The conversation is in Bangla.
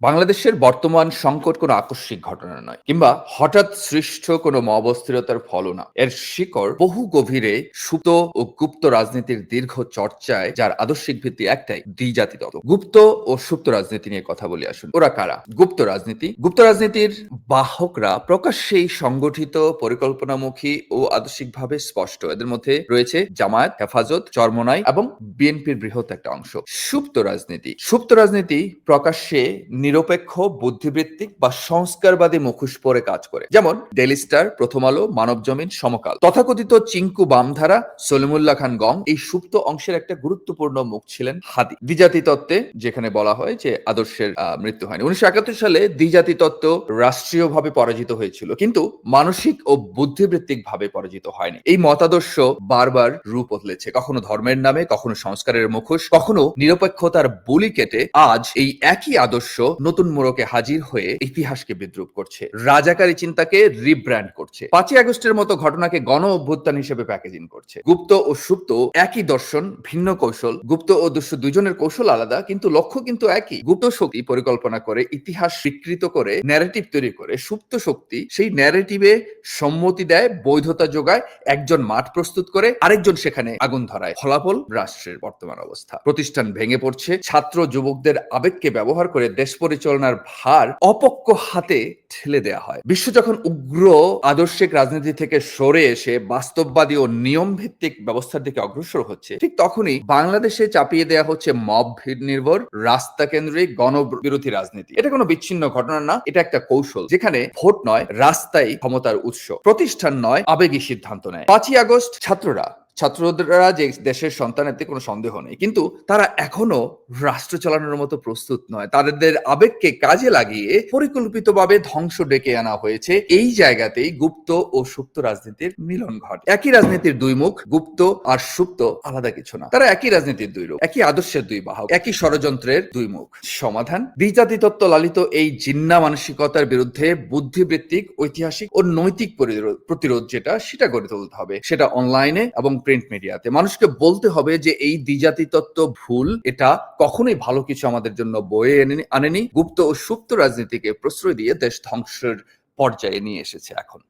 বাংলাদেশের বর্তমান সংকট কোনো আকস্মিক ঘটনা নয়, কিংবা হঠাৎ সৃষ্ট কোনো অস্থিরতার ফলও না। এর শিকড় বহু গভীরে সুপ্ত ও গুপ্ত রাজনীতির দীর্ঘ চর্চায়, যার আদর্শিক ভিত্তি একটাই দ্বিজাতি গুপ্ত ও সুপ্ত রাজনীতি নিয়ে কথা বলে, আসুন। ওরা কারা? গুপ্ত রাজনীতি। গুপ্ত রাজনীতির বাহকরা প্রকাশ্যেই সংগঠিত, পরিকল্পনামুখী ও আদর্শিকভাবে স্পষ্ট। এদের মধ্যে রয়েছে জামায়াত, হেফাজত, চরমনাই এবং বিএনপির বৃহৎ একটা অংশ। সুপ্ত রাজনীতি। সুপ্ত রাজনীতি প্রকাশ্যে নিরপেক্ষ, বুদ্ধিবৃত্তিক বা সংস্কারবাদী মুখোশ পরে কাজ করে। যেমন ডেলি স্টার, প্রথম আলো, মানব জমিন, সমকাল। তথাকথিত চিঙ্কু বামধারা, সলিমুল্লাহ খান গং এই সুপ্ত অংশের একটা গুরুত্বপূর্ণ মুখ ছিলেন হাদি। দ্বিজাতি তত্ত্বে যেখানে বলা হয় যে আদর্শের মৃত্যু হয়নি। উনিশশো একাত্তর সালে দ্বিজাতি তত্ত্ব রাষ্ট্রীয়ভাবে পরাজিত হয়েছিল, কিন্তু মানসিক ও বুদ্ধিবৃত্তিক ভাবে পরাজিত হয়নি। এই মতাদর্শ বারবার রূপ বদলেছে। কখনো ধর্মের নামে, কখনো সংস্কারের মুখোশ, কখনো নিরপেক্ষতার বুলি কেটে আজ এই একই আদর্শ নতুন মোড়কে হাজির হয়ে ইতিহাসকে বিদ্রুপ করছে। রাজাকারী চিন্তাকে রিব্র্যান্ড করছে। পাঁচই আগস্টের মতো ঘটনাকে গণ অভ্যুত্থান হিসেবে প্যাকেজিং করছে। গুপ্ত ও সুপ্ত একই দর্শন, ভিন্ন কৌশল। গুপ্ত ও দুষ্ট দুজনের কৌশল আলাদা, কিন্তু লক্ষ্য কিন্তু একই। গুপ্ত শক্তি পরিকল্পনা করে, ইতিহাস স্বীকৃত করে ন্যারেটিভ তৈরি করে, সুপ্ত শক্তি সেই ন্যারেটিভে সম্মতি দেয়, বৈধতা যোগায়, একজন মাঠ প্রস্তুত করে, আরেকজন সেখানে আগুন ধরায়। ফলাফল, রাষ্ট্রের বর্তমান অবস্থা। প্রতিষ্ঠান ভেঙে পড়ছে, ছাত্র যুবকদের আবেগকে ব্যবহার করে দেশ পরিচালনার ভার অপক্ষ হাতে ঠেলে দেয়া হয়। বিশ্ব যখন উগ্র আদর্শিক রাজনীতি থেকে সরে এসে বাস্তববাদী ও নিয়ম ভিত্তিক ব্যবস্থার দিকে অগ্রসর হচ্ছে, ঠিক তখনই বাংলাদেশে চাপিয়ে দেয়া হচ্ছে মব ভিড় নির্ভর, রাস্তা কেন্দ্রিক গণবিরোধী রাজনীতি। এটা কোনো বিচ্ছিন্ন ঘটনা না, এটা একটা কৌশল, যেখানে ভোট নয়, রাস্তাই ক্ষমতার উৎস, প্রতিষ্ঠান নয়, আবেগী সিদ্ধান্ত নেয়। পাঁচই আগস্ট ছাত্ররা ছাত্ররা যে দেশের সন্তান এতে কোনো সন্দেহ নেই, কিন্তু তারা এখনও রাষ্ট্র চালানোর মতো প্রস্তুত নয়। তাদের আবেগকে কাজে লাগিয়ে পরিকল্পিতভাবে ধ্বংস ডেকে আনা হয়েছে। এই জায়গাতেই গুপ্ত ও সুপ্ত রাজনীতির মিলন ঘটে। একই রাজনীতির দুই মুখ, গুপ্ত আর সুপ্ত, আলাদা কিছু না। তারা একই রাজনীতির দুই রূপ, একই আদর্শের দুই বাহক, একই ষড়যন্ত্রের দুই মুখ। সমাধান? দ্বিজাতি তত্ত্ব লালিত এই জিন্না মানসিকতার বিরুদ্ধে বুদ্ধিবৃত্তিক, ঐতিহাসিক ও নৈতিক প্রতিরোধ যেটা, সেটা গড়ে তুলতে হবে। সেটা অনলাইনে এবং প্রিন্ট মিডিয়াতে। মানুষকে বলতে হবে যে এই দ্বিজাতি তত্ত্ব ভুল, এটা কখনোই ভালো কিছু আমাদের জন্য বয়ে আনেনি। গুপ্ত ও সুপ্ত রাজনীতিকে প্রশ্রয় দিয়ে দেশ ধ্বংসের পর্যায়ে নিয়ে এসেছে এখন।